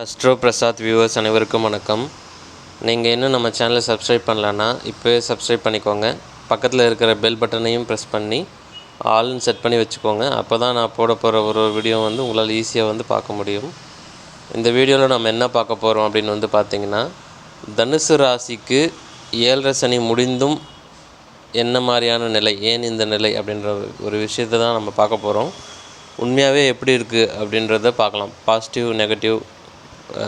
Astro Prasad viewers அனைவருக்கும் வணக்கம். நீங்கள் இன்னும் நம்ம சேனலை சப்ஸ்கிரைப் பண்ணலன்னா இப்போவே சப்ஸ்கிரைப் பண்ணிக்கோங்க. பக்கத்தில் இருக்கிற பெல் பட்டனையும் ப்ரெஸ் பண்ணி ஆல்னு செட் பண்ணி வச்சுக்கோங்க. அப்போ தான் நான் போட போகிற ஒரு ஒரு வீடியோ வந்து உங்களால் ஈஸியாக வந்து பார்க்க முடியும். இந்த வீடியோவில் நம்ம என்ன பார்க்க போகிறோம் அப்படின்னு வந்து பார்த்திங்கன்னா தனுசு ராசிக்கு ஏழரை சனி முடிந்தும் என்ன மாதிரியான நிலை ஏன் இந்த நிலை அப்படின்ற ஒரு விஷயத்தை தான் நம்ம பார்க்க போகிறோம் உண்மையாகவே எப்படி இருக்குது அப்படின்றத பார்க்கலாம். பாசிட்டிவ் நெகட்டிவ்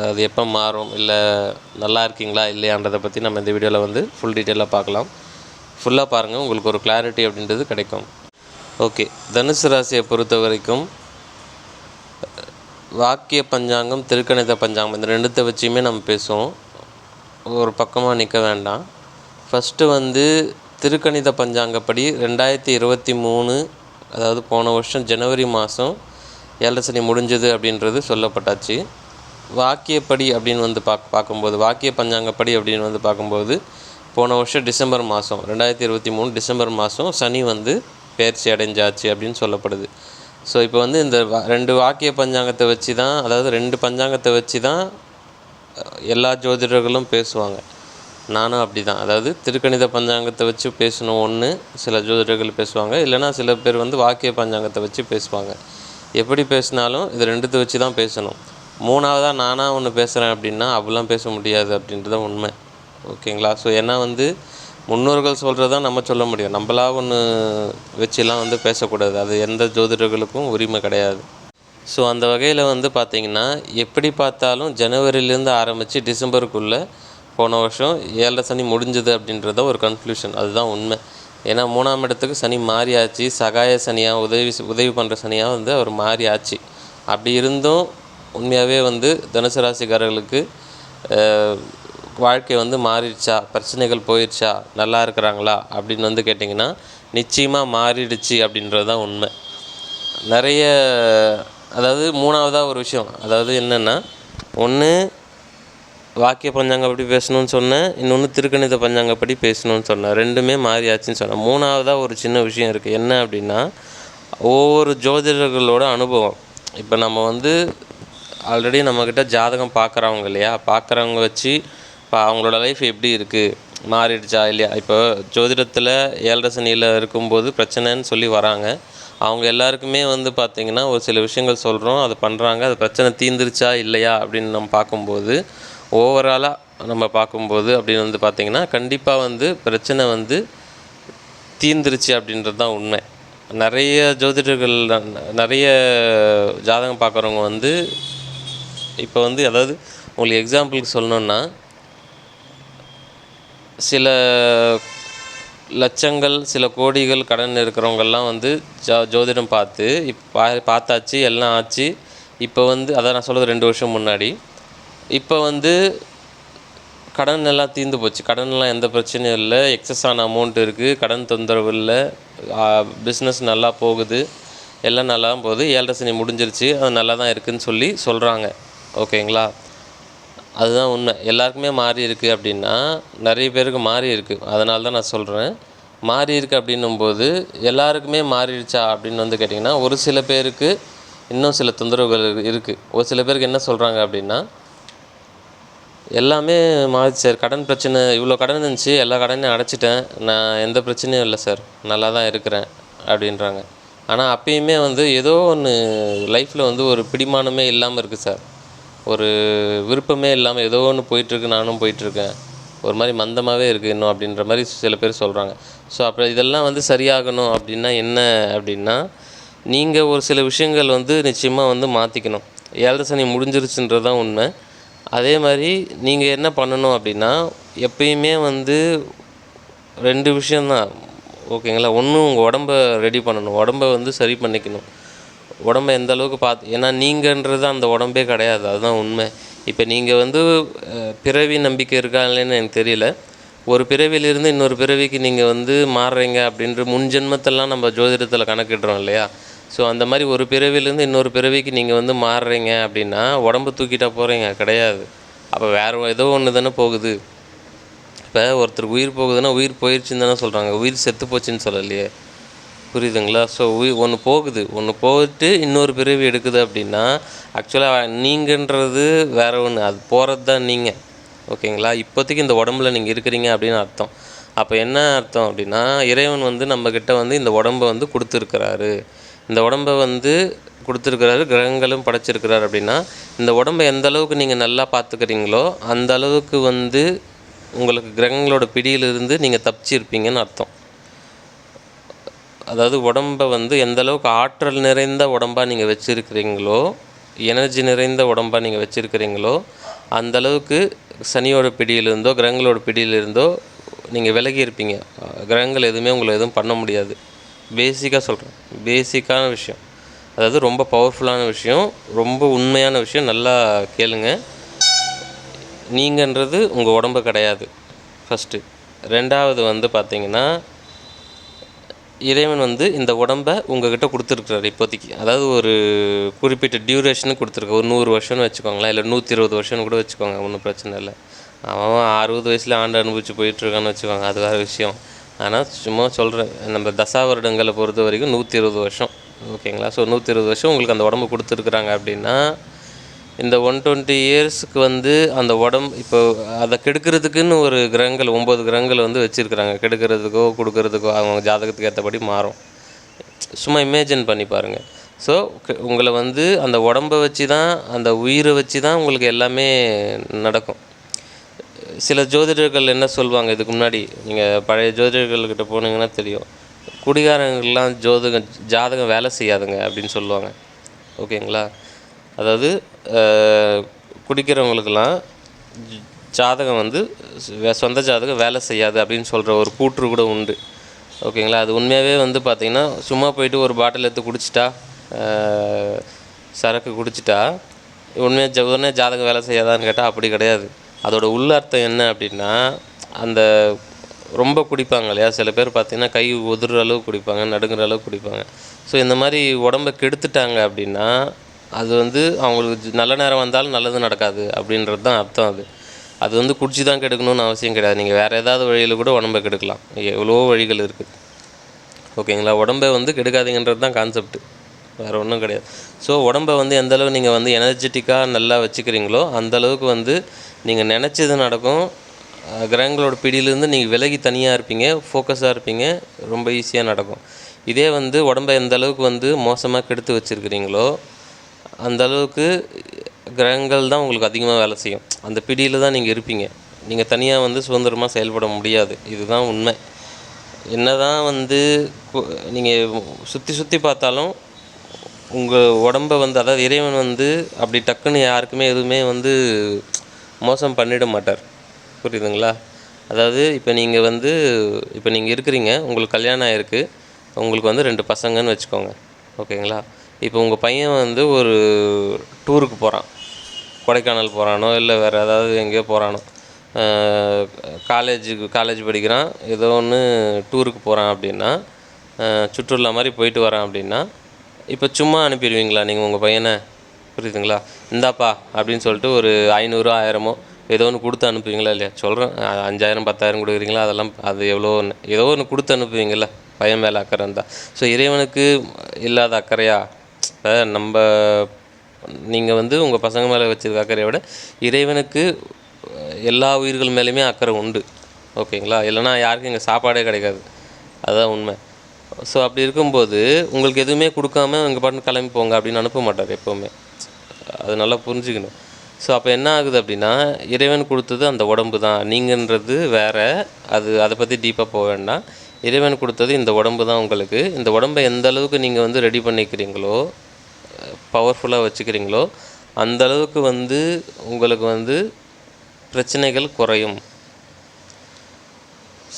அது எப்போ மாறும்? இல்லை நல்லா இருக்கீங்களா? இல்லையான்றதை பற்றி நம்ம இந்த வீடியோவில் வந்து ஃபுல் டீட்டெயிலாக பார்க்கலாம். ஃபுல்லாக பாருங்கள் உங்களுக்கு ஒரு கிளாரிட்டி அப்படின்றது கிடைக்கும். ஓகே தனுசு ராசியை பொறுத்த வரைக்கும் வாக்கிய பஞ்சாங்கம் திருக்கணித பஞ்சாங்கம் இந்த ரெண்டுத்தை வச்சுமே நம்ம பேசுவோம். ஒரு பக்கமாக நிற்க வேண்டாம். ஃபஸ்ட்டு வந்து திருக்கணித பஞ்சாங்கப்படி ரெண்டாயிரத்தி இருபத்தி மூணு அதாவது போன வருஷம் ஜனவரி மாதம் ஏழரை சனி முடிஞ்சது அப்படின்றது சொல்லப்பட்டாச்சு. வாக்கியப்படி அப்படின்னு வந்து பார்க்க பார்க்கும்போது வாக்கிய பஞ்சாங்கப்படி அப்படின்னு வந்து பார்க்கும்போது போன வருஷம் டிசம்பர் மாதம் ரெண்டாயிரத்தி இருபத்தி மூணு டிசம்பர் மாதம் சனி வந்து பயிற்சி அடைஞ்சாச்சு அப்படின்னு சொல்லப்படுது. ஸோ இப்போ வந்து இந்த ரெண்டு வாக்கிய பஞ்சாங்கத்தை வச்சு தான் அதாவது ரெண்டு பஞ்சாங்கத்தை வச்சு தான் எல்லா ஜோதிடர்களும் பேசுவாங்க. நானும் அப்படி தான் அதாவது திருக்கணித பஞ்சாங்கத்தை வச்சு பேசணும் ஒன்று சில ஜோதிடர்கள் பேசுவாங்க. இல்லைன்னா சில பேர் வந்து வாக்கிய பஞ்சாங்கத்தை வச்சு பேசுவாங்க. எப்படி பேசினாலும் இது ரெண்டுத்தை வச்சு தான் பேசணும். மூணாவதாக நானாக ஒன்று பேசுகிறேன் அப்படின்னா அப்படிலாம் பேச முடியாது அப்படின்றது தான் உண்மை. ஓகேங்களா? ஸோ ஏன்னா வந்து முன்னோர்கள் சொல்கிறதா நம்ம சொல்ல முடியும். நம்மளா ஒன்று வச்சுலாம் வந்து பேசக்கூடாது. அது எந்த ஜோதிடர்களுக்கும் உரிமை கிடையாது. ஸோ அந்த வகையில் வந்து பார்த்திங்கன்னா எப்படி பார்த்தாலும் ஜனவரிலேருந்து ஆரம்பித்து டிசம்பருக்குள்ளே போன வருஷம் ஏழரை சனி முடிஞ்சது அப்படின்றத ஒரு கன்க்ளூஷன் அதுதான் உண்மை. ஏன்னா மூணாம் இடத்துக்கு சனி மாறியாச்சு. சகாய சனியாக உதவி உதவி பண்ணுற சனியாக வந்து அவர் மாறியாச்சு. அப்படி இருந்தும் உண்மையாகவே வந்து தனுசு ராசிக்காரர்களுக்கு வாழ்க்கை வந்து மாறிடுச்சா? பிரச்சனைகள் போயிடுச்சா நல்லா இருக்கிறாங்களா? அப்படின்னு வந்து கேட்டிங்கன்னா நிச்சயமாக மாறிடுச்சு அப்படின்றது தான் உண்மை. நிறைய அதாவது மூணாவதாக ஒரு விஷயம். அதாவது என்னென்னா ஒன்று வாக்கிய பஞ்சாங்கப்படி பேசணும்னு சொன்னேன் இன்னொன்று திருக்கணித பஞ்சாங்கப்படி பேசணும்னு சொன்னேன் ரெண்டுமே மாறியாச்சுன்னு சொன்னேன் மூணாவதாக ஒரு சின்ன விஷயம் இருக்குது என்ன அப்படின்னா ஒவ்வொரு ஜோதிடர்களோட அனுபவம். இப்போ நம்ம வந்து ஆல்ரெடி நம்மக்கிட்ட ஜாதகம் பார்க்குறவங்க இல்லையா? பார்க்குறவங்க வச்சு இப்போ அவங்களோட லைஃப் எப்படி இருக்குது மாறிடுச்சா இல்லையா? இப்போ ஜோதிடத்தில் ஏழரை சனியில் இருக்கும்போது பிரச்சனைன்னு சொல்லி வராங்க. அவங்க எல்லாருக்குமே வந்து பார்த்திங்கன்னா ஒரு சில விஷயங்கள் சொல்கிறோம் அது பண்ணுறாங்க அது பிரச்சனை தீந்துருச்சா இல்லையா? அப்படின்னு நம்ம பார்க்கும்போது ஓவராலாக நம்ம பார்க்கும்போது அப்படின்னு வந்து பார்த்திங்கன்னா கண்டிப்பாக வந்து பிரச்சனை வந்து தீந்துருச்சு அப்படின்றது தான் உண்மை. நிறைய ஜோதிடர்கள் நிறைய ஜாதகம் பார்க்குறவங்க வந்து இப்போ வந்து அதாவது உங்களுக்கு எக்ஸாம்பிளுக்கு சொல்லணுன்னா சில லட்சங்கள் சில கோடிகள் கடன் இருக்கிறவங்கெல்லாம் வந்து ஜோ ஜோதிடம் பார்த்து இப்போ பார்த்தாச்சு எல்லாம் ஆச்சு. இப்போ வந்து அதான் நான் சொல்கிறது ரெண்டு வருஷம் முன்னாடி. இப்போ வந்து கடன் எல்லாம் தீர்ந்து போச்சு. கடன்லாம் எந்த பிரச்சனையும் இல்லை. எக்ஸஸ் ஆன அமௌண்ட் இருக்குது கடன் தொந்தரவு இல்லை. பிஸ்னஸ் நல்லா போகுது. எல்லாம் நல்லா போகுது. ஏழரை சனி முடிஞ்சிருச்சு. அது நல்லா தான் இருக்குதுன்னு சொல்லி சொல்கிறாங்க ஓகேங்களா? அதுதான் உண்மை. எல்லாருக்குமே மாறி இருக்குது அப்படின்னா நிறைய பேருக்கு மாறி இருக்குது அதனால தான் நான் சொல்கிறேன் மாறி இருக்குது அப்படின்னும்போது எல்லாருக்குமே மாறிடுச்சா அப்படின்னு வந்து கேட்டிங்கன்னா ஒரு சில பேருக்கு இன்னும் சில தொந்தரவுகள் இருக்குது ஒரு சில பேருக்கு என்ன சொல்கிறாங்க அப்படின்னா எல்லாமே மாறிச்சு சார். கடன் பிரச்சனை இவ்வளோ கடன் இருந்துச்சு எல்லா கடனையும் அடைச்சிட்டேன். நான் எந்த பிரச்சனையும் இல்லை சார். நல்லா தான் இருக்கிறேன் அப்படின்றாங்க. ஆனால் அப்பயுமே வந்து ஏதோ ஒன்று லைஃப்பில் வந்து ஒரு பிடிமானமே இல்லாமல் இருக்குது சார். ஒரு விருப்பமே இல்லாமல் ஏதோ ஒன்று போயிட்டுருக்கு நானும் போயிட்டுருக்கேன். ஒரு மாதிரி மந்தமாகவே இருக்குது இன்னும் அப்படின்ற மாதிரி சில பேர் சொல்கிறாங்க ஸோ அப்போ இதெல்லாம் வந்து சரியாகணும் அப்படின்னா என்ன அப்படின்னா நீங்கள் ஒரு சில விஷயங்கள் வந்து நிச்சயமாக வந்து மாற்றிக்கணும் ஏழரை சனி முடிஞ்சிருச்சுன்றது தான் உண்மை. அதே மாதிரி நீங்கள் என்ன பண்ணணும் அப்படின்னா எப்பயுமே வந்து ரெண்டு விஷயந்தான் ஓகேங்களா? ஒன்று உங்கள் உடம்ப ரெடி பண்ணணும். உடம்ப வந்து சரி பண்ணிக்கணும். உடம்ப எந்த அளவுக்கு பார்த்து ஏன்னா நீங்கன்றது அந்த உடம்பே கிடையாது அதுதான் உண்மை. இப்போ நீங்கள் வந்து பிறவி நம்பிக்கை இருக்கா இல்லைன்னு எனக்கு தெரியல. ஒரு பிறவியிலிருந்து இன்னொரு பிறவிக்கு நீங்கள் வந்து மாறுறீங்க அப்படின்ற முன் ஜென்மத்தெல்லாம் நம்ம ஜோதிடத்தில் கணக்கிடுறோம் இல்லையா? ஸோ அந்த மாதிரி ஒரு பிறவியிலேருந்து இன்னொரு பிறவிக்கு நீங்கள் வந்து மாறுறீங்க அப்படின்னா உடம்பு தூக்கிட்டா போகிறீங்க கிடையாது. அப்போ வேறு ஏதோ ஒன்று தானே போகுது. இப்போ ஒருத்தருக்கு உயிர் போகுதுன்னா உயிர் போயிடுச்சுன்னு தானே சொல்கிறாங்க உயிர் செத்து போச்சுன்னு சொல்லலையே. புரியுதுங்களா? ஸோ ஒன்று போகுது. ஒன்று போயிட்டு இன்னொரு பிறவி எடுக்குது அப்படின்னா ஆக்சுவலாக நீங்கன்றது வேற ஒன்று அது போகிறது தான் நீங்கள் ஓகேங்களா? இப்போதைக்கு இந்த உடம்புல நீங்கள் இருக்கிறீங்க அப்படின்னு அர்த்தம். அப்போ என்ன அர்த்தம் அப்படின்னா இறைவன் வந்து நம்மக்கிட்ட வந்து இந்த உடம்பை வந்து கொடுத்துருக்கிறாரு. இந்த உடம்பை வந்து கொடுத்துருக்கிறாரு கிரகங்களும் படைச்சிருக்கிறாரு அப்படின்னா இந்த உடம்பை எந்த அளவுக்கு நீங்கள் நல்லா பார்த்துக்கிறீங்களோ அந்த அளவுக்கு வந்து உங்களுக்கு கிரகங்களோட பிடியிலிருந்து நீங்கள் தப்பிச்சிருப்பீங்கன்னு அர்த்தம். அதாவது உடம்பை வந்து எந்த அளவுக்கு ஆற்றல் நிறைந்த உடம்பாக நீங்கள் வச்சுருக்கிறீங்களோ எனர்ஜி நிறைந்த உடம்பாக நீங்கள் வச்சுருக்கிறீங்களோ அந்தளவுக்கு சனியோட பிடியிலிருந்தோ கிரகங்களோட பிடியிலிருந்தோ நீங்கள் விலகி இருப்பீங்க. கிரகங்கள் எதுவுமே உங்களை எதுவும் பண்ண முடியாது. பேசிக்காக சொல்கிறேன் பேசிக்கான விஷயம். அதாவது ரொம்ப பவர்ஃபுல்லான விஷயம் ரொம்ப உண்மையான விஷயம் நல்லா கேளுங்க. நீங்கன்றது உங்கள் உடம்பு கிடையாது. ஃபஸ்ட்டு ரெண்டாவது வந்து பார்த்தீங்கன்னா இறைவன் வந்து இந்த உடம்பை உங்ககிட்ட கொடுத்துருக்குறாரு இப்போதைக்கு. அதாவது ஒரு குறிப்பிட்ட டியூரேஷனு கொடுத்துருக்கு ஒரு நூறு வருஷம்னு வச்சுக்கோங்களேன். இல்லை நூற்றி இருபது வருஷம்னு கூட வச்சுக்கோங்க. ஒன்றும் பிரச்சனை இல்லை. அவன் அறுபது வயசில் ஆண்டு அனுபவிச்சு போயிட்டுருக்கான்னு வச்சுக்கோங்க. அது வேறு விஷயம். ஆனால் சும்மா சொல்கிறேன் நம்ம தசா வருடங்களை பொறுத்த வரைக்கும் நூற்றி இருபது வருஷம். ஓகேங்களா? ஸோ நூற்றி இருபது வருஷம் உங்களுக்கு அந்த உடம்பு கொடுத்துருக்குறாங்க அப்படின்னா இந்த ஒன் டுவெண்ட்டி இயர்ஸ்க்கு வந்து அந்த உடம்பு இப்போ அதை கெடுக்கிறதுக்குன்னு ஒரு கிரகங்கள் ஒம்பது கிரகங்கள் வந்து வச்சுருக்குறாங்க. கெடுக்கிறதுக்கோ கொடுக்கறதுக்கோ அவங்க ஜாதகத்துக்கு ஏற்றபடி மாறும். சும்மா இமேஜின் பண்ணி பாருங்கள் ஸோ உங்களை வந்து அந்த உடம்பை வச்சு தான் அந்த உயிரை வச்சு தான் உங்களுக்கு எல்லாமே நடக்கும். சில ஜோதிடர்கள் என்ன சொல்லுவாங்க இதுக்கு முன்னாடி நீங்கள் பழைய ஜோதிடர்கள்கிட்ட போனீங்கன்னா தெரியும். குடிகாரங்கள்லாம் ஜோதிகம் ஜாதகம் வேலை செய்யாதுங்க அப்படின்னு சொல்லுவாங்க. ஓகேங்களா? அதாவது குடிக்கிறவங்களுக்கெல்லாம் ஜாதகம் வந்து சொந்த ஜாதகம் வேலை செய்யாது அப்படின்னு சொல்கிற ஒரு கூற்று கூட உண்டு. ஓகேங்களா? அது உண்மையாகவே வந்து பார்த்திங்கன்னா சும்மா போயிட்டு ஒரு பாட்டில் எடுத்து குடிச்சிட்டா சரக்கு குடிச்சிட்டா உண்மையாக உடனே ஜாதகம் வேலை செய்யாதான்னு கேட்டால் அப்படி கிடையாது. அதோட உள்ளர்த்தம் என்ன அப்படின்னா அந்த ரொம்ப குடிப்பாங்க இல்லையா? சில பேர் பார்த்தீங்கன்னா கை உதிர்ற அளவு குடிப்பாங்க நடுங்குற அளவுக்கு குடிப்பாங்க. ஸோ இந்த மாதிரி உடம்ப கெடுத்துட்டாங்க அப்படின்னா அது வந்து அவங்களுக்கு நல்ல நேரம் வந்தாலும் நல்லது நடக்காது அப்படின்றது தான் அர்த்தம் அது. அது வந்து குடிச்சு தான் கெடுக்கணும்னு அவசியம் கிடையாது. நீங்கள் வேறு ஏதாவது வழியில் கூட உடம்ப கெடுக்கலாம். எவ்வளோ வழிகள் இருக்குது ஓகேங்களா? உடம்பை வந்து கெடுக்காதீங்கன்றது தான் கான்செப்ட் வேறு ஒன்றும் கிடையாது. ஸோ உடம்பை வந்து எந்தளவு நீங்கள் வந்து எனர்ஜெட்டிக்காக நல்லா வச்சுக்கிறீங்களோ அந்தளவுக்கு வந்து நீங்கள் நினச்சது நடக்கும். கிரகங்களோட பிடியிலேருந்து நீங்கள் விலகி தனியாக இருப்பீங்க ஃபோக்கஸாக இருப்பீங்க ரொம்ப ஈஸியாக நடக்கும். இதே வந்து உடம்பை எந்த அளவுக்கு வந்து மோசமாக கெடுத்து வச்சுருக்கிறீங்களோ அந்த அளவுக்கு கிரகங்கள் தான் உங்களுக்கு அதிகமாக வேலை செய்யும். அந்த பிடியில் தான் நீங்கள் இருப்பீங்க. நீங்கள் தனியாக வந்து சுதந்திரமாக செயல்பட முடியாது. இதுதான் உண்மை. என்ன தான் வந்து நீங்கள் சுற்றி சுற்றி பார்த்தாலும் உங்கள் உடம்பை வந்து அதாவது இறைவன் வந்து அப்படி டக்குன்னு யாருக்குமே எதுவுமே வந்து மோசம் பண்ணிட மாட்டார். புரியுதுங்களா? அதாவது இப்போ நீங்கள் வந்து இப்போ நீங்கள் இருக்கிறீங்க உங்களுக்கு கல்யாணம் ஆயிருக்கு. உங்களுக்கு வந்து ரெண்டு பசங்கன்னு வச்சுக்கோங்க. ஓகேங்களா? இப்போ உங்கள் பையன் வந்து ஒரு டூருக்கு போகிறான் கொடைக்கானல் போகிறானோ இல்லை வேறு ஏதாவது எங்கேயோ போகிறானோ காலேஜுக்கு காலேஜ் படிக்கிறான். ஏதோ ஒன்று டூருக்கு போகிறான் அப்படின்னா சுற்றுலா மாதிரி போயிட்டு வரான் அப்படின்னா இப்போ சும்மா அனுப்பிடுவீங்களா நீங்கள் உங்கள் பையனை? புரியுதுங்களா? இந்தாப்பா அப்படின்னு சொல்லிட்டு ஒரு ஐநூறு ஆயிரமோ ஏதோ ஒன்று கொடுத்து அனுப்புவீங்களா இல்லையா? சொல்கிறேன் அஞ்சாயிரம் பத்தாயிரம் கொடுக்குறீங்களா? அதெல்லாம் அது எவ்வளோ ஒன்று ஏதோ ஒன்று கொடுத்து அனுப்புவீங்களா பையன் மேலே அக்கறை இருந்தால் ஸோ இறைவனுக்கு இல்லாத அக்கறையா? இப்போ நம்ம நீங்கள் வந்து உங்கள் பசங்க மேலே வச்சிருக்க அக்கறையை விட இறைவனுக்கு எல்லா உயிர்கள் மேலேயுமே அக்கறை உண்டு. ஓகேங்களா? இல்லைனா யாருக்கும் இங்கே சாப்பாடே கிடைக்காது. அதுதான் உண்மை. ஸோ அப்படி இருக்கும்போது உங்களுக்கு எதுவுமே கொடுக்காம இங்கே பாட்டு கிளம்பி போங்க அப்படின்னு அனுப்ப மாட்டார் எப்போவுமே. அது நல்லா புரிஞ்சுக்கணும். ஸோ அப்போ என்ன ஆகுது அப்படின்னா இறைவன் கொடுத்தது அந்த உடம்பு தான். நீங்கன்றது வேற. அது அதை பற்றி டீப்பாக போக வேண்டாம். இறைவன் கொடுத்தது இந்த உடம்பு தான் உங்களுக்கு. இந்த உடம்பை எந்த அளவுக்கு நீங்கள் வந்து ரெடி பண்ணிக்கிறீங்களோ பவர்ஃபுல்லாக வச்சுக்கிறீங்களோ அந்த அளவுக்கு வந்து உங்களுக்கு வந்து பிரச்சனைகள் குறையும்.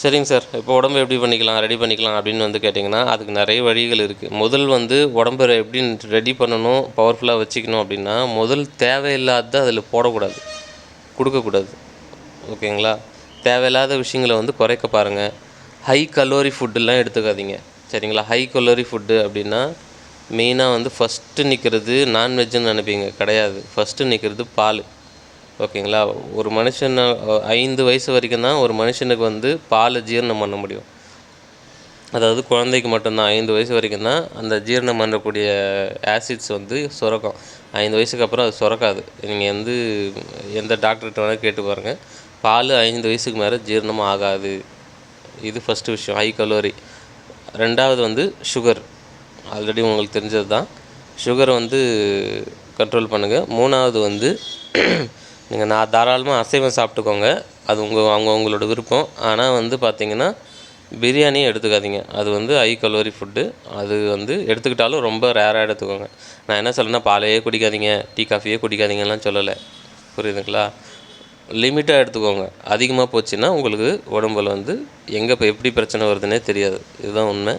சரிங்க சார். இப்போ உடம்பு எப்படி பண்ணிக்கலாம் ரெடி பண்ணிக்கலாம் அப்படின்னு வந்து கேட்டிங்கன்னா அதுக்கு நிறைய வழிகள் இருக்குது முதல் வந்து உடம்பை எப்படி ரெடி பண்ணணும் பவர்ஃபுல்லாக வச்சுக்கணும் அப்படின்னா முதல் தேவையில்லாத அதில் போடக்கூடாது. கொடுக்கக்கூடாது. ஓகேங்களா? தேவையில்லாத விஷயங்களை வந்து குறைக்க பாருங்கள் ஹை கலோரி ஃபுட்டுலாம் எடுத்துக்காதீங்க. சரிங்களா? ஹை கலோரி ஃபுட்டு அப்படின்னா மெயினாக வந்து ஃபஸ்ட்டு நிற்கிறது நான்வெஜ்ஜுன்னு நினைப்பீங்க. கிடையாது. ஃபஸ்ட்டு நிற்கிறது பால். ஓகேங்களா? ஒரு மனுஷனை ஐந்து வயசு வரைக்கும் தான் ஒரு மனுஷனுக்கு வந்து பாலை ஜீரணம் பண்ண முடியும். அதாவது குழந்தைக்கு மட்டும்தான். ஐந்து வயசு வரைக்கும் தான் அந்த ஜீரணம் பண்ணக்கூடிய ஆசிட்ஸ் வந்து சுரக்கும். ஐந்து வயசுக்கு அப்புறம் அது சுரக்காது. நீங்கள் வந்து எந்த டாக்டர்கிட்ட வேணால் கேட்டு பாருங்கள் பால் ஐந்து வயசுக்கு மேலே ஜீரணம் ஆகாது. இது ஃபஸ்ட்டு விஷயம். ஹை கலோரி ரெண்டாவது வந்து சுகர் ஆல்ரெடி உங்களுக்கு தெரிஞ்சது தான். சுகரை வந்து கண்ட்ரோல் பண்ணுங்கள் மூணாவது வந்து நீங்கள் நான் தாராளமாக அசைவம் சாப்பிட்டுக்கோங்க. அது உங்கள் அவங்க உங்களோட விருப்பம். ஆனால் வந்து பார்த்தீங்கன்னா பிரியாணி எடுத்துக்காதீங்க. அது வந்து ஹை கலோரி ஃபுட்டு அது வந்து எடுத்துக்கிட்டாலும் ரொம்ப ரேராக எடுத்துக்கோங்க. நான் என்ன சொல்கிறேன்னா பாலையே குடிக்காதீங்க. டீ காஃபியே குடிக்காதீங்கலாம் சொல்லலை. புரியுதுங்களா? லிமிட்டாக எடுத்துக்கோங்க. அதிகமாக போச்சுன்னா உங்களுக்கு உடம்புல வந்து எங்கே இப்போ எப்படி பிரச்சனை வருதுன்னே தெரியாது. இதுதான் உண்மை.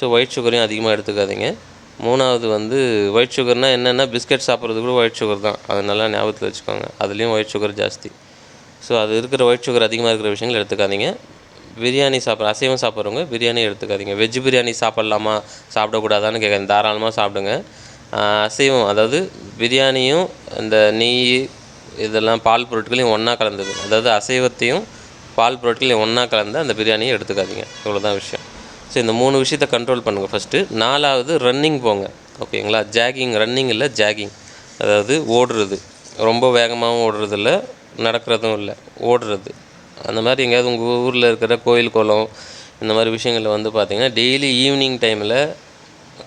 ஸோ ஒயிட் சுகரையும் அதிகமாக எடுத்துக்காதீங்க. மூணாவது வந்து ஒயிட் சுகர்னால் என்னென்னா பிஸ்கட் சாப்பிட்றது கூட ஒயிட் சுகர் தான். அது நல்லா ஞாபகத்தில் வச்சுக்கோங்க. அதுலேயும் ஒயிட் சுகர் ஜாஸ்தி. ஸோ அது இருக்கிற ஒயிட் சுகர் அதிகமாக இருக்கிற விஷயங்கள் எடுத்துக்காதீங்க. பிரியாணி சாப்பிட்ற அசைவம் சாப்பிட்றவங்க பிரியாணி எடுத்துக்காதீங்க. வெஜ் பிரியாணி சாப்பிட்லாமா? சாப்பிடக்கூடாதான்னு கேட்குறேன் தாராளமாக சாப்பிடுங்க. அசைவம் அதாவது பிரியாணியும் இந்த நெய் இதெல்லாம் பால் பொருட்களையும் ஒன்றா கலந்தது. அதாவது அசைவத்தையும் பால் பொருட்களையும் ஒன்றா கலந்து அந்த பிரியாணியை எடுத்துக்காதீங்க. இவ்வளோதான் விஷயம். ஸோ இந்த மூணு விஷயத்த கண்ட்ரோல் பண்ணுங்கள் ஃபஸ்ட்டு நாலாவது ரன்னிங் போங்க. ஓகேங்களா ஜாகிங் ரன்னிங் இல்லை ஜாகிங் அதாவது ஓடுறது. ரொம்ப வேகமாகவும் ஓடுறது இல்லை நடக்கிறதும் இல்லை ஓடுறது. அந்த மாதிரி எங்கேயாவது உங்கள் ஊரில் இருக்கிற கோயில் குளம் இந்த மாதிரி விஷயங்களில் வந்து பார்த்திங்கன்னா டெய்லி ஈவினிங் டைமில்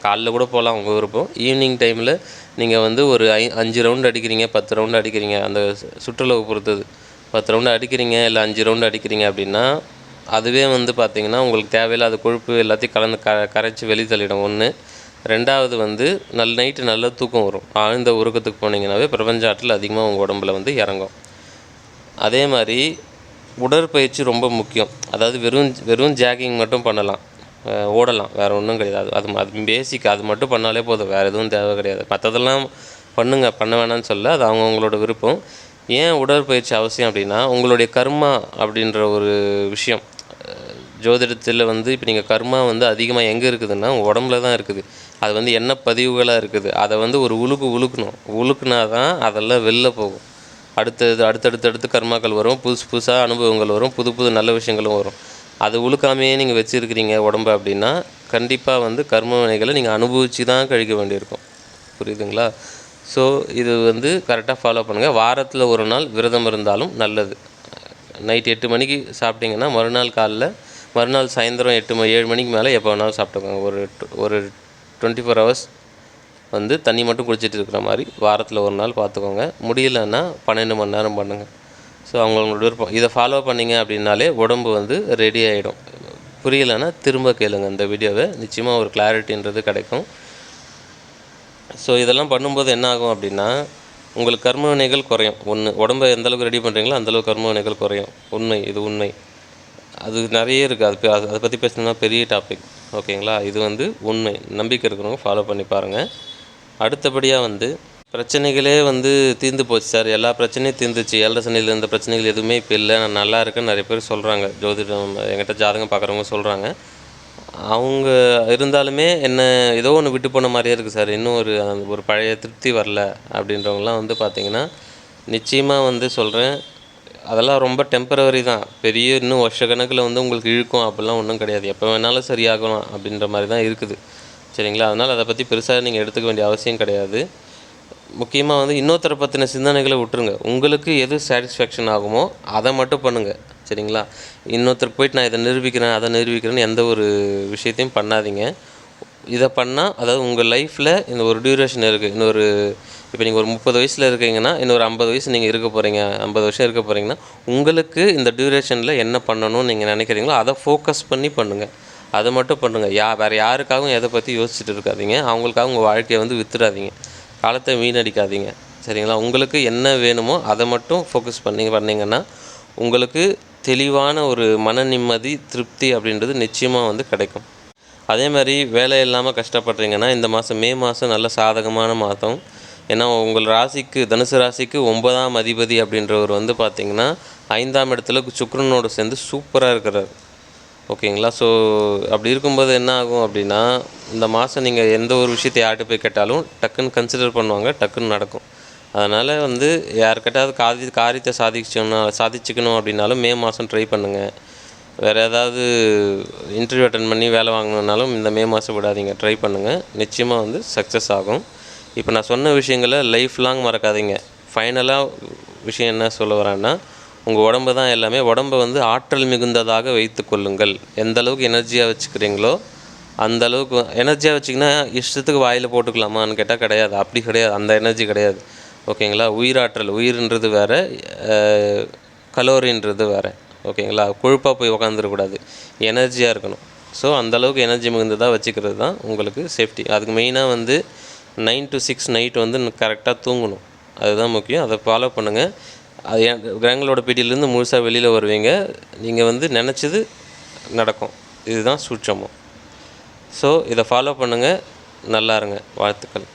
காலைல கூட போகலாம் உங்கள் விருப்பம் ஈவினிங் டைமில் நீங்கள் வந்து ஒரு ஐ அஞ்சு ரவுண்டு அடிக்கிறீங்க பத்து ரவுண்டு அடிக்கிறீங்க. அந்த சுற்றுலாவை பொறுத்தது. பத்து ரவுண்டு அடிக்கிறீங்க இல்லை அஞ்சு ரவுண்டு அடிக்கிறீங்க அப்படின்னா அதுவே வந்து பார்த்திங்கன்னா உங்களுக்கு தேவையில்லாத கொழுப்பு எல்லாத்தையும் கலந்து க கரைச்சி வெளி தள்ளிடும். ஒன்று ரெண்டாவது வந்து நல் நைட்டு நல்ல தூக்கம் வரும். ஆழ்ந்த உறக்கத்துக்கு போனீங்கன்னாவே பிரபஞ்ச ஆற்றல் அதிகமாக உங்கள் உடம்புல வந்து இறங்கும். அதே மாதிரி உடற்பயிற்சி ரொம்ப முக்கியம். அதாவது வெறும் வெறும் ஜாகிங் மட்டும் பண்ணலாம். ஓடலாம். வேறு ஒன்றும் கிடையாது. அது அது பேசிக் அது மட்டும் பண்ணாலே போதும். வேறு எதுவும் தேவை கிடையாது. மற்றதெல்லாம் பண்ணுங்க. பண்ண வேணாம்னு சொல்ல அது அவங்கவுங்களோட விருப்பம். ஏன் உடற்பயிற்சி அவசியம் அப்படின்னா உங்களுடைய கர்மா அப்படின்ற ஒரு விஷயம். ஜோதிடத்தில் வந்து இப்போ நீங்கள் கர்மா வந்து அதிகமாக எங்கே இருக்குதுன்னா உடம்புல தான் இருக்குது. அது வந்து என்ன பதிவுகளாக இருக்குது? அதை வந்து ஒரு உழுக்கு உழுக்கணும். உழுக்குனா தான் அதெல்லாம் வெளில போகும். அடுத்தது அடுத்தடுத்து அடுத்து கர்மாக்கள் வரும். புதுசு புதுசாக அனுபவங்கள் வரும். புது புது நல்ல விஷயங்களும் வரும். அது உழுக்காமையே நீங்கள் வச்சுருக்கிறீங்க உடம்பு அப்படின்னா கண்டிப்பாக வந்து கர்ம வினைகளை நீங்கள் அனுபவித்து தான் கழிக்க வேண்டியிருக்கும். புரியுதுங்களா? ஸோ இது வந்து கரெக்டாக ஃபாலோ பண்ணுங்கள் வாரத்தில் ஒரு நாள் விரதம் இருந்தாலும் நல்லது. நைட் எட்டு மணிக்கு சாப்பிட்டீங்கன்னா மறுநாள் காலைல மறுநாள் சாயந்தரம் எட்டு மணி ஏழு மணிக்கு மேலே எப்போ வேணாலும் சாப்பிட்டுக்கோங்க. ஒரு ஒரு டுவெண்ட்டி ஃபோர் ஹவர்ஸ் வந்து தண்ணி மட்டும் குடிச்சிட்டு இருக்கிற மாதிரி வாரத்தில் ஒரு நாள் பார்த்துக்கோங்க. முடியலன்னா பன்னெண்டு மணி நேரம் பண்ணுங்கள் ஸோ அவங்களோட விருப்பம். இதை ஃபாலோ பண்ணிங்க அப்படின்னாலே உடம்பு வந்து ரெடி ஆகிடும் புரியலைன்னா திரும்ப கேளுங்க இந்த வீடியோவை. நிச்சயமாக ஒரு கிளாரிட்டின்றது கிடைக்கும். ஸோ இதெல்லாம் பண்ணும்போது என்ன ஆகும் அப்படின்னா உங்களுக்கு கர்ம வினைகள் குறையும். ஒன்று உடம்பை எந்த அளவுக்கு ரெடி பண்ணுறீங்களோ அந்தளவுக்கு கர்ம வினைகள் குறையும். உண்மை இது உண்மை. அது நிறைய இருக்குது அது அது- அதை பற்றி பேசணும்னா பெரிய டாபிக் ஓகேங்களா? இது வந்து உண்மை. நம்பிக்கை இருக்கிறவங்க ஃபாலோ பண்ணி பாருங்கள் அடுத்தபடியாக வந்து பிரச்சனைகளே வந்து தீர்ந்து போச்சு சார். எல்லா பிரச்சனையும் தீர்ந்துச்சு. ஏழரை சனியில் இருந்த பிரச்சனைகள் எதுவுமே இப்போ இல்லை. நான் நல்லா இருக்குன்னு நிறைய பேர் சொல்கிறாங்க ஜோதிடம் என்கிட்ட ஜாதகம் பார்க்குறவங்க சொல்கிறாங்க அவங்க இருந்தாலுமே என்ன ஏதோ ஒன்று விட்டு போன மாதிரியே இருக்குது சார். இன்னும் ஒரு ஒரு பழைய திருப்தி வரல அப்படின்றவங்கலாம் வந்து பார்த்திங்கன்னா நிச்சயமாக வந்து சொல்கிறேன் அதெல்லாம் ரொம்ப டெம்பரவரி தான். பெரிய இன்னும் வருஷ கணக்கில் வந்து உங்களுக்கு இழுக்கும். அப்படிலாம் ஒன்றும் கிடையாது. எப்போ வேணாலும் சரியாகலாம் அப்படின்ற மாதிரி தான் இருக்குது. சரிங்களா? அதனால் அதை பற்றி பெருசாக நீங்கள் எடுத்துக்க வேண்டிய அவசியம் கிடையாது. முக்கியமாக வந்து இன்னொருத்தரை பற்றின சிந்தனைகளை விட்டுருங்க. உங்களுக்கு எது சாட்டிஸ்ஃபேக்ஷன் ஆகுமோ அதை மட்டும் பண்ணுங்கள் சரிங்களா? இன்னொருத்தருக்கு போயிட்டு நான் இதை நிரூபிக்கிறேன் அதை நிரூபிக்கிறேன்னு எந்த ஒரு விஷயத்தையும் பண்ணாதீங்க. இதை பண்ணால் அதாவது உங்கள் லைஃப்பில் இந்த ஒரு டியூரேஷன் இருக்குது இன்னொரு இப்போ நீங்கள் ஒரு முப்பது வயசில் இருக்கீங்கன்னா இன்னொரு ஐம்பது வயசு நீங்கள் இருக்க போகிறீங்க ஐம்பது வருஷம் இருக்க போகிறீங்கன்னா உங்களுக்கு இந்த டியூரேஷனில் என்ன பண்ணணும்னு நீங்கள் நினைக்கிறீங்களோ அதை ஃபோக்கஸ் பண்ணி பண்ணுங்கள் அதை மட்டும் பண்ணுங்கள் யா வேறு யாருக்காகவும் எதை பற்றி யோசிச்சுட்டு இருக்காதீங்க. அவங்களுக்காக உங்கள் வாழ்க்கையை வந்து வித்துடாதீங்க காலத்தை வீணடிக்காதீங்க. சரிங்களா? உங்களுக்கு என்ன வேணுமோ அதை மட்டும் ஃபோக்கஸ் பண்ணி பண்ணிங்கன்னா உங்களுக்கு தெளிவான ஒரு மன நிம்மதி திருப்தி அப்படின்றது நிச்சயமாக வந்து கிடைக்கும். அதே மாதிரி வேலை இல்லாமல் கஷ்டப்படுறீங்கன்னா இந்த மாதம் மே மாதம் நல்ல சாதகமான மாதம். ஏன்னா உங்கள் ராசிக்கு தனுசு ராசிக்கு ஒன்பதாம் அதிபதி அப்படின்றவர் வந்து பார்த்தீங்கன்னா ஐந்தாம் இடத்துல சுக்ரனோடு சேர்ந்து சூப்பராக இருக்கிறார். ஓகேங்களா? ஸோ அப்படி இருக்கும்போது என்ன ஆகும் அப்படின்னா இந்த மாதம் நீங்கள் எந்த ஒரு விஷயத்தை யார்கிட்ட போய் கேட்டாலும் டக்குன்னு கன்சிடர் பண்ணுவாங்க டக்குன்னு நடக்கும். அதனால் வந்து யார்கிட்டயாவது காதி காரியத்தை சாதிச்சோம்னா சாதிச்சுக்கணும் அப்படின்னாலும் மே மாதம் ட்ரை பண்ணுங்கள் வேறு ஏதாவது இன்டர்வியூ அட்டன் பண்ணி வேலை வாங்கணுன்னாலும் இந்த மே மாதம் விடாதீங்க. ட்ரை பண்ணுங்கள் நிச்சயமாக வந்து சக்ஸஸ் ஆகும். இப்போ நான் சொன்ன விஷயங்களை லைஃப் லாங் மறக்காதீங்க ஃபைனலாக விஷயம் என்ன சொல்ல வரேன்னா உங்கள் உடம்பு தான் எல்லாமே. உடம்பை வந்து ஆற்றல் மிகுந்ததாக வைத்து கொள்ளுங்கள். எந்த அளவுக்கு எனர்ஜியாக வச்சுக்கிறீங்களோ அந்த அளவுக்கு எனர்ஜியாக வச்சிங்கன்னா இஷ்டத்துக்கு வாயில் போட்டுக்கலாமான்னு கேட்டால் கிடையாது. அப்படி கிடையாது. அந்த எனர்ஜி கிடையாது. ஓகேங்களா? உயிராற்றல் உயிர்ன்றது வேறு கலோரின்றது வேறு. ஓகேங்களா? கொழுப்பாக போய் உக்காந்துருக்கூடாது எனர்ஜியாக இருக்கணும். ஸோ அந்த அளவுக்கு எனர்ஜி மிகுந்ததாக வச்சுக்கிறது தான் உங்களுக்கு சேஃப்டி அதுக்கு மெயினாக வந்து நைன் டு சிக்ஸ் நைட் வந்து கரெக்டாக தூங்கணும். அதுதான் முக்கியம். அதை ஃபாலோ பண்ணுங்கள் அது என் கிரகங்களோட பீடியிலேருந்து முழுசாக வெளியில் வருவீங்க. நீங்கள் வந்து நினச்சது நடக்கும். இதுதான் சூட்சமம். ஸோ இதை ஃபாலோ பண்ணுங்கள் நல்லா இருங்க. வாழ்த்துக்கள்.